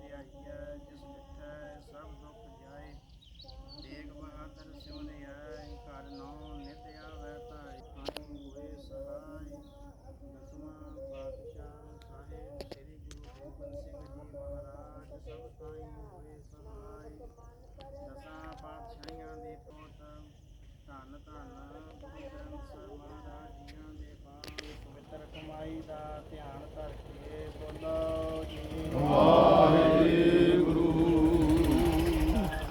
ਧਿਆਈਐ, ਜਿਸ ਮਿੱਠੈ ਸਭ ਦੁੱਖ ਜਾਏ। ਤੇਗ ਬਹਾਦਰ ਸਿਉ ਨਿਆਇ ਘਰ ਨੌ ਨਿਤ ਆਵੈ ਧਾਇ ਪਾਈ ਹੋਏ ਸਹਾਈ ਦਸਵਾਂ ਪਾਤਸ਼ਾਹ ਸਾਹਿਬ, ਸ੍ਰੀ ਗੁਰੂ ਗੋਬਿੰਦ ਸਿੰਘ ਜੀ ਮਹਾਰਾਜ, ਸਭ ਤਾਈ ਹੋਏ ਸਹਾਇ ਦਸਾਂ ਪਾਤਸ਼ਾਹੀਆਂ ਦੇ ਪੁੱਤ, ਧੰਨ ਧੰਨ ਗੁਰੂ ਗ੍ਰੰਥ ਸਾਹਿਬ ਮਹਾਰਾਜ ਜੀਆਂ ਦੇ ਪਾਸ ਪਵਿੱਤਰ ਕਮਾਈ ਦਾ ਧਿਆਨ ਧਰ ਕੇ ਬੋਲੋ ਜੀ ਵਾਹਿਗੁਰੂ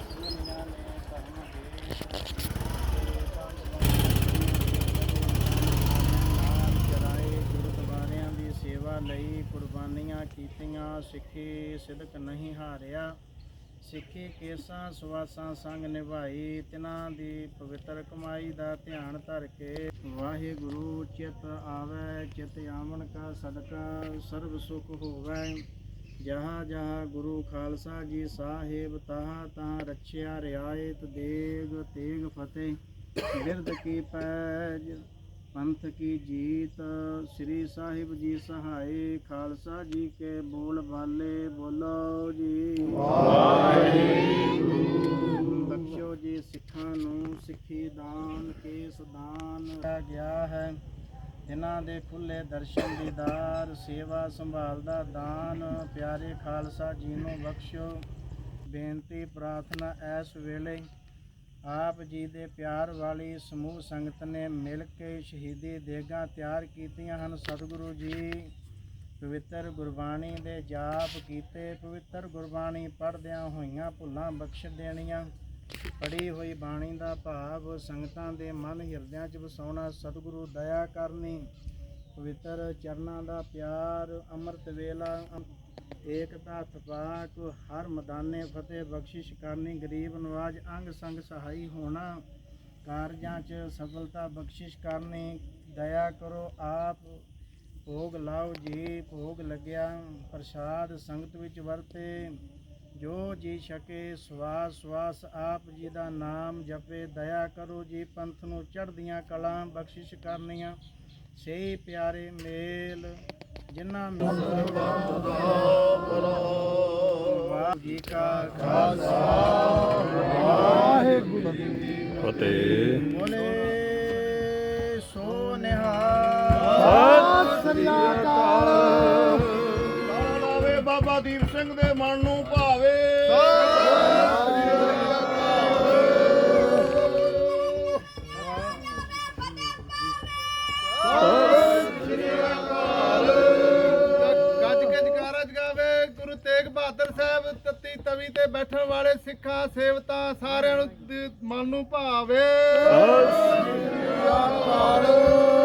ਦੁਨੀਆਂ ਨੇ ਧਰਮ ਦੇ ਚਰਾਏ ਗੁਰਦੁਆਰਿਆਂ ਦੀ ਸੇਵਾ ਲਈ ਕੁਰਬਾਨੀਆਂ ਕੀਤੀਆਂ, ਸਿੱਖੀ ਸਿਦਕ ਨਹੀਂ ਹਾਰਿਆ। ਸਿੱਖੀ ਕੇਸਾਂ ਸਵਾਸਾਂ ਸੰਗ ਨਿਭਾਈ, ਤਿਨਾਂ ਦੀ ਪਵਿੱਤਰ ਕਮਾਈ ਦਾ ਧਿਆਨ ਧਰ ਕੇ ਵਾਹਿਗੁਰੂ ਚਿਤ ਆਵੈ, ਚਿਤ ਆਵਣ ਕਾ ਸਦਕਾ ਸਰਬ ਸੁਖ ਹੋਵੇ। ਜਹਾਂ ਜਹਾ ਗੁਰੂ ਖਾਲਸਾ ਜੀ ਸਾਹਿਬ ਤਾਹ ਤਹਾਂ ਰਛਿਆ ਰਿਆਇਤ ਦੇਗ ਤੇਗ ਫਤਿਹ। ਬਿਰਦ ਕੀ ਪੈਜ ਪੰਥ ਕੀ ਜੀਤ ਸ੍ਰੀ ਸਾਹਿਬ ਜੀ ਸਹਾਈ ਖਾਲਸਾ ਜੀ ਕੇ ਬੋਲ ਬਾਲੇ ਬੋਲੋ ਜੀ। ਬਖਸ਼ੋ ਜੀ ਸਿੱਖਾਂ ਨੂੰ ਸਿੱਖੀ ਦਾਨ ਕੇਸ ਦਾਨ। ਦਿੱਤਾ ਗਿਆ ਹੈ। ਇਹਨਾਂ ਦੇ ਖੁੱਲੇ ਦਰਸ਼ਨ ਦੀਦਾਰ ਸੇਵਾ ਸੰਭਾਲ ਦਾ ਦਾਨ। ਪਿਆਰੇ ਖਾਲਸਾ ਜੀ ਨੂੰ ਬਖਸ਼ੋ। ਬੇਨਤੀ ਪ੍ਰਾਰਥਨਾ ਇਸ ਵੇਲੇ ਆਪ ਜੀ ਦੇ ਪਿਆਰ ਵਾਲੀ ਸਮੂਹ ਸੰਗਤ ਨੇ ਮਿਲ ਕੇ ਸ਼ਹੀਦੀ ਦੇਗਾਂ ਤਿਆਰ ਕੀਤੀਆਂ ਹਨ। ਸਤਿਗੁਰੂ ਜੀ, ਪਵਿੱਤਰ ਗੁਰਬਾਣੀ ਦੇ ਜਾਪ ਕੀਤੇ, ਪਵਿੱਤਰ ਗੁਰਬਾਣੀ ਪੜ੍ਹਦਿਆਂ ਹੋਈਆਂ ਭੁੱਲਾਂ ਬਖਸ਼ ਦੇਣੀਆਂ ਪੜੀ ਹੋਈ ਬਾਣੀ ਦਾ ਭਾਵ ਸੰਗਤਾਂ ਦੇ ਮਨ ਹਿਰਦਿਆਂ 'ਚ ਵਸਾਉਣਾ, ਸਤਿਗੁਰੂ ਦਇਆ ਕਰਨੀ, ਪਵਿੱਤਰ ਚਰਨਾਂ ਦਾ ਪਿਆਰ, ਅੰਮ੍ਰਿਤ ਵੇਲਾ ਅਮ- ਏਕਤਾ ਤਪਾਕ ਹਰ ਮੈਦਾਨੇ ਫਤਿਹ, ਬਖਸ਼ਿਸ਼ ਕਰਨੀ, ਗਰੀਬ ਨਵਾਜ, ਅੰਗ ਸੰਗ ਸਹਾਈ ਹੋਣਾ। ਕਾਰਜਾਂ 'ਚ ਸਫਲਤਾ ਬਖਸ਼ਿਸ਼ ਕਰਨੀ, ਦਇਆ ਕਰੋ ਆਪ। ਭੋਗ ਲਾਓ ਜੀ, ਭੋਗ ਲੱਗਿਆ, ਪ੍ਰਸਾਦ ਸੰਗਤ ਵਿੱਚ ਵਰਤੇ। ਜੋ ਜੀ ਛਕੇ, ਸਵਾਸ ਸਵਾਸ ਆਪ ਜੀ ਦਾ ਨਾਮ ਜਪੇ। ਦਇਆ ਕਰੋ ਜੀ, ਪੰਥ ਨੂੰ ਚੜ੍ਹਦੀਆਂ ਕਲਾਂ, ਬਖਸ਼ਿਸ਼ ਕਰਨੀਆਂ। ਸਹੀ ਪਿਆਰੇ ਮੇਲ। ਜਿਨ੍ਹਾਂ ਮਿਲ ਵਾਹਿਗੁਰੂ ਜੀ ਕਾ ਖਾਲਸਾ ਵਾਹਿਗੁਰੂ ਜੀ ਕੀ ਫਤਿਹ। ਬੋਲੇ ਸੋ ਨਿਹਾਲ। ਸਤਿ ਲਾਵੇ ਬਾਬਾ ਦੀਪ ਸਿੰਘ ਦੇ ਮਨ ਨੂੰ ਭਾਵੇ। ਗੱਜ ਤੇ ਬੈਠਣ ਵਾਲੇ ਸਿੱਖਾਂ ਸੇਵਤਾਂ ਸਾਰਿਆਂ ਨੂੰ ਮਨ ਨੂੰ ਭਾਵੇ। ਵਾਹਿਗੁਰੂ ਜੀ ਕਾ